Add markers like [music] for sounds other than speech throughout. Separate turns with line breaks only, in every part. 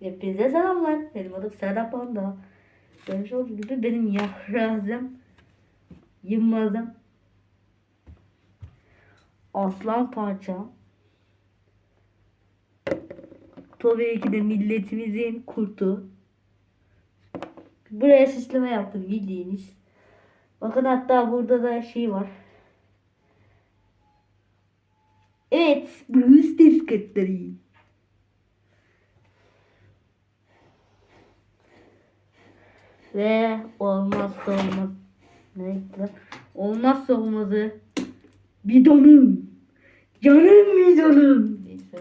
Hepinize selamlar. Benim adım Serap Panda. Görmüş olduğunuz gibi benim yahrazım. Yılmaz'ım. Aslan parça. Tabii ki de milletimizin kurtu. Buraya süsleme yaptım bildiğiniz. Bakın hatta burada da şey var. Evet, Bruce disketleri. Ve olmazsa olmaz. Neyse. Olmazsa olmazı. Bidonum. Canım bidonum. Neyse.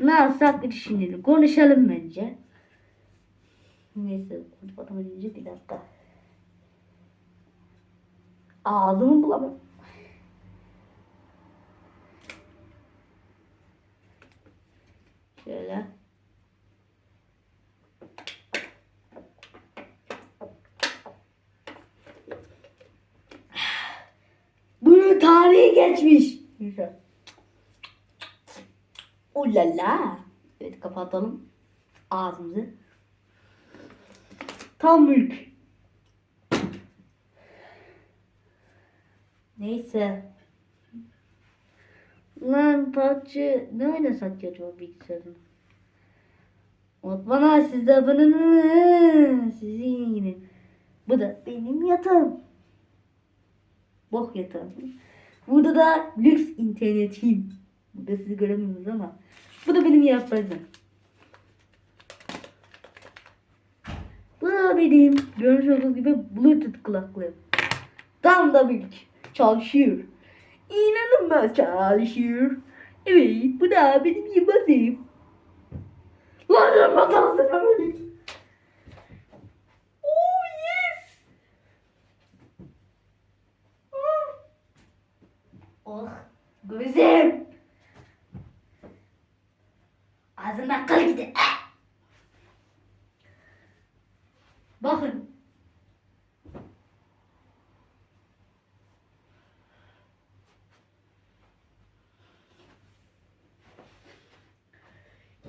Ne yapsak düşünelim. Konuşalım bence. Neyse. Konuşmadan önce bir dakika. Ağzımı bulamam. Şöyle. Bunun tarihi geçmiş. Ulala. Evet kapatalım ağzımızı. Tam mülk. Neyse. Lan parça ne oynasak ki acaba bilgisayarın? Unutma siz de abone Sizin yine. Bu da benim yatağım. Bok yatağım. Burada da lüks internetim. Burada sizi göremiyorsunuz ama. Bu da benim yaprazım. Bu da benim görmüş olduğunuz gibi bluetooth kulaklığım. Tam da büyük. Çalışıyor. İnanılmaz çalışıyor. Evet bu da benim yılmazım. Lan yapma dansına benim. Oh yes. Oh gözüm. Ağzımdan kıl gider. Ah! Bakın.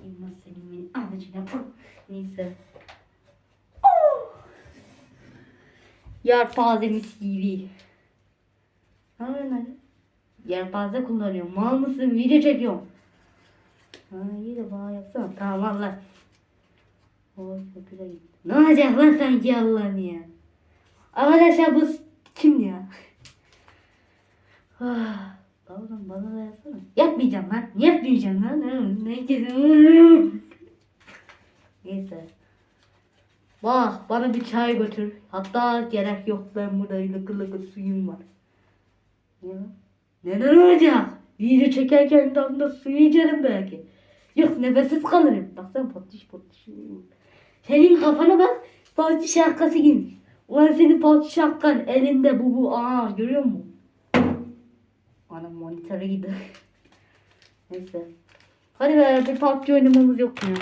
Yılmaz Selim'in amacına. Neyse. Oh! Yarpazemiz TV. Yelpaze kullanıyorum. Mal mısın? Video çekiyorum. Ha iyi de bana yapsana. Tamam valla. Oy çok güzel gitti. Ne olacak lan sanki Allah'ım ya. Arkadaşlar bu kim ya? Ah, Oğlum bana da yapsana. Yapmayacağım lan. Yapmayacağım lan. Ne kesin. Neyse. Bak bana bir çay götür. Hatta gerek yok ben burada lıkır lıkır suyum var. Ya. Neden olacak? Video çekerken damda suyu içerim belki. Yok nefessiz kalırım. Baksana patış patış. Senin kafana bak. Patış şapkası giymiş. Ulan senin patış şapkan elinde bu bu. Aa görüyor musun? Ana monitöre gidiyor. [laughs] Neyse. Hadi be bir PUBG oynamamız yok mu ya?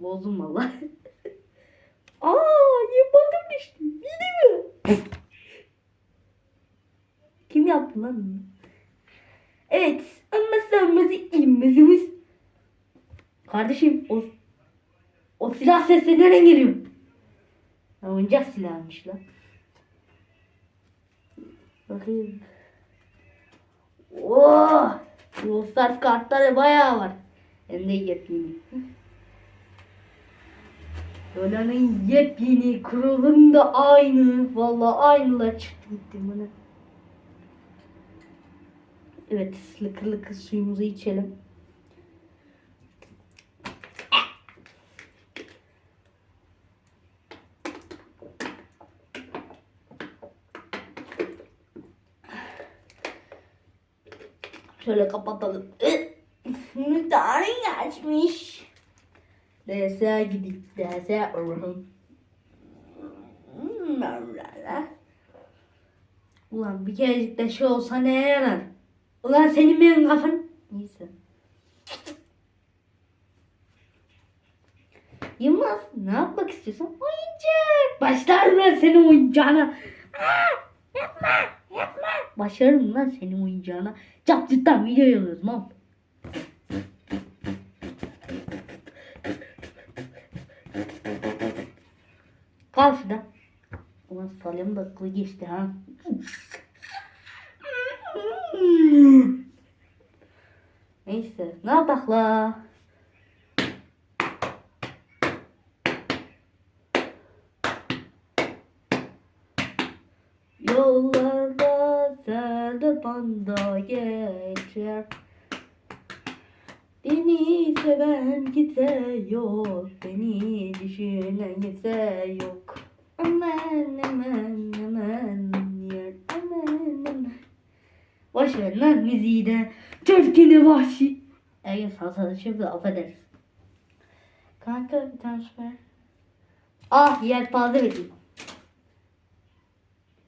Bozdum valla. [laughs] Aa yapmadım Kim yaptı lan? Evet. Ama olmazı ilmezimiz. Kardeşim o o silah sesleri nereden geliyor? Ya, oyuncak silahmış lan. Bakayım. Oh! Ruhsat kartları bayağı var. Hem de yepyeni. Dolanın yepyeni kurulum da aynı. Vallahi aynılar çıktı gitti bana. Evet lıkır lıkır suyumuzu içelim. Şöyle kapatalım. Bunu tarihi açmış. Derse gidip derse uğrayalım. Hmm, Ulan bir kerecik de şey olsa ne yarar? Ulan senin benim kafan... Neyse. Yılmaz ne yapmak istiyorsun? Oyuncak. Başlarım lan senin oyuncağına. Ah, yapma yapma. Başlarım lan senin oyuncağına. Cap cidden video yolluyoruz mal. Kal şurada. Ulan salyamın da aklı geçti ha. Neyse ne yapak la? Yollarda serde banda geçer Beni seven kimse yok Beni düşünen kimse yok Lan müziği de Türkünü vahşi Eğer salsa şimdi affedersin Kanka bir tane ver Ah yelpaze vereyim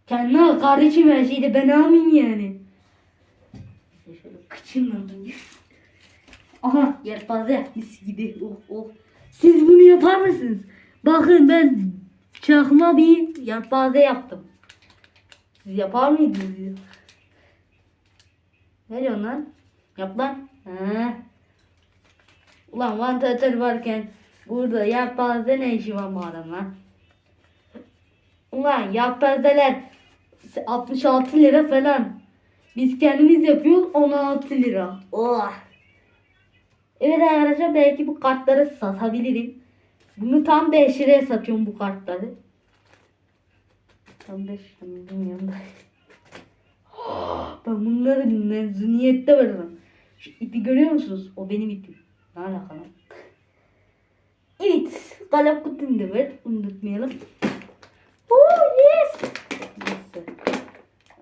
Kendine al kardeşim her şeyi de ben almayayım yani. Şöyle kıçınladım. Aha yelpaze mis gibi. Oh oh. Siz bunu yapar mısınız? Bakın ben çakma bir yelpaze yaptım. Siz yapar mıydınız? Ne lan? Yap lan. Ha. Ulan vantilatör varken burada yelpaze ne işi var bu lan? Ulan yelpazeler 66 lira falan. Biz kendimiz yapıyoruz 16 lira. Oh. Evet arkadaşlar belki bu kartları satabilirim. Bunu tam 5 liraya satıyorum bu kartları. Tam 5 lira bilmiyorum. Ben bunları mezuniyette veririm. Şu ipi görüyor musunuz? O benim ipim. Ne alakalı? Evet. Kalem kutum da var. Unutmayalım. Oh yes. Neyse.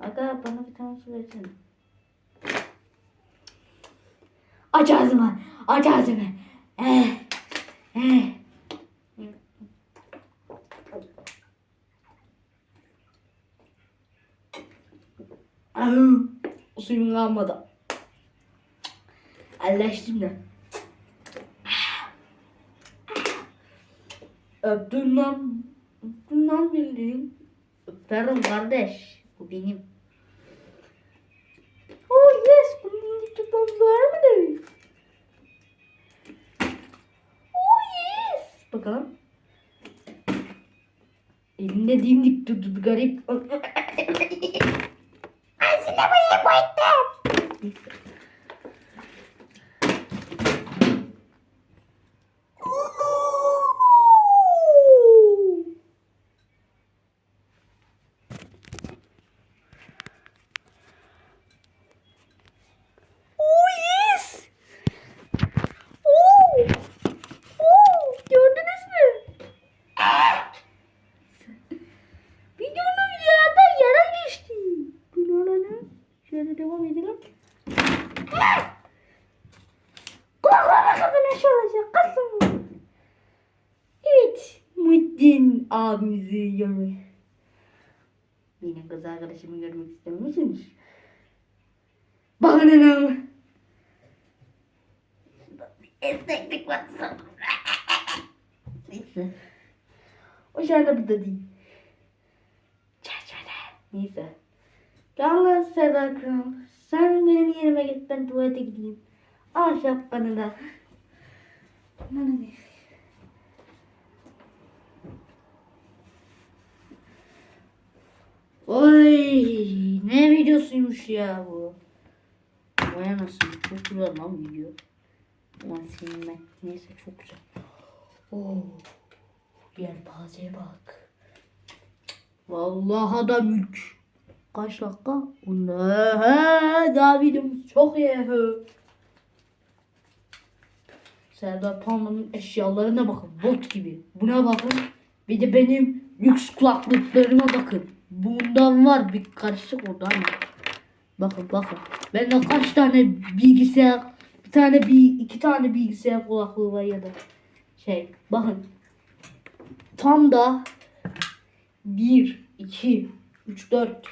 Aga bana bir tane su versene. Aç ağzımı. Aç ağzımı. Eh. Eh. Suyum kalmadı. Elleştim de. Öptün lan. Öptün lan bildiğin. Öperim kardeş. Bu benim. Oh yes. Bunun YouTube var mı Oh yes. Bakalım. Elinde dimdik tuttu garip. Ağzına buraya koydum. Neyse. Oh yes. Oh. Oh. Gördünüz mü? Videonun yerden yere geçti. Bunu alalım. Şöyle devam edelim. Kulaklarına kapına şey olacak. Kızım. Evet. Muhittin abimizi görmek. Benim kız arkadaşımı görmek ister misiniz? Bakın anam. Esneklik varsa. Neyse. O şarkı bu da değil. Çerçeve. Neyse. Yalnız Serdar Kral. Sen benim yerime git ben tuvalete gideyim. Al şapkanı da. Bana ne? Oy ne videosuymuş ya bu. Vay anasını çok güzel lan video. Ulan senin ben. Neyse çok güzel. Oo. Yelpazeye bak. Vallahi da mülk. Kaç dakika? He, daha videomuz çok iyi. Serdar Panda'nın eşyalarına bakın. Bot gibi. Buna bakın. Bir de benim lüks kulaklıklarıma bakın. Bundan var bir karışık orada ama. Bakın bakın. Bende kaç tane bilgisayar, bir tane bir iki tane bilgisayar kulaklığı var ya da şey. Bakın. Tam da 1, 2, 3, 4.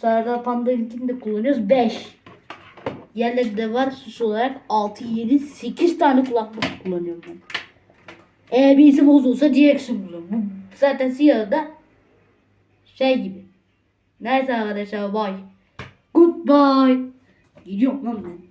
Serdar Panda'nınkini de kullanıyoruz. 5. Yerleri de var süs olarak 6, 7, 8 tane kulaklık kullanıyorum ben. Eğer birisi bozulsa direksiyon bulurum. Bu zaten siyahı da şey gibi. Neyse arkadaşlar bye. Goodbye. Gidiyorum lan ben.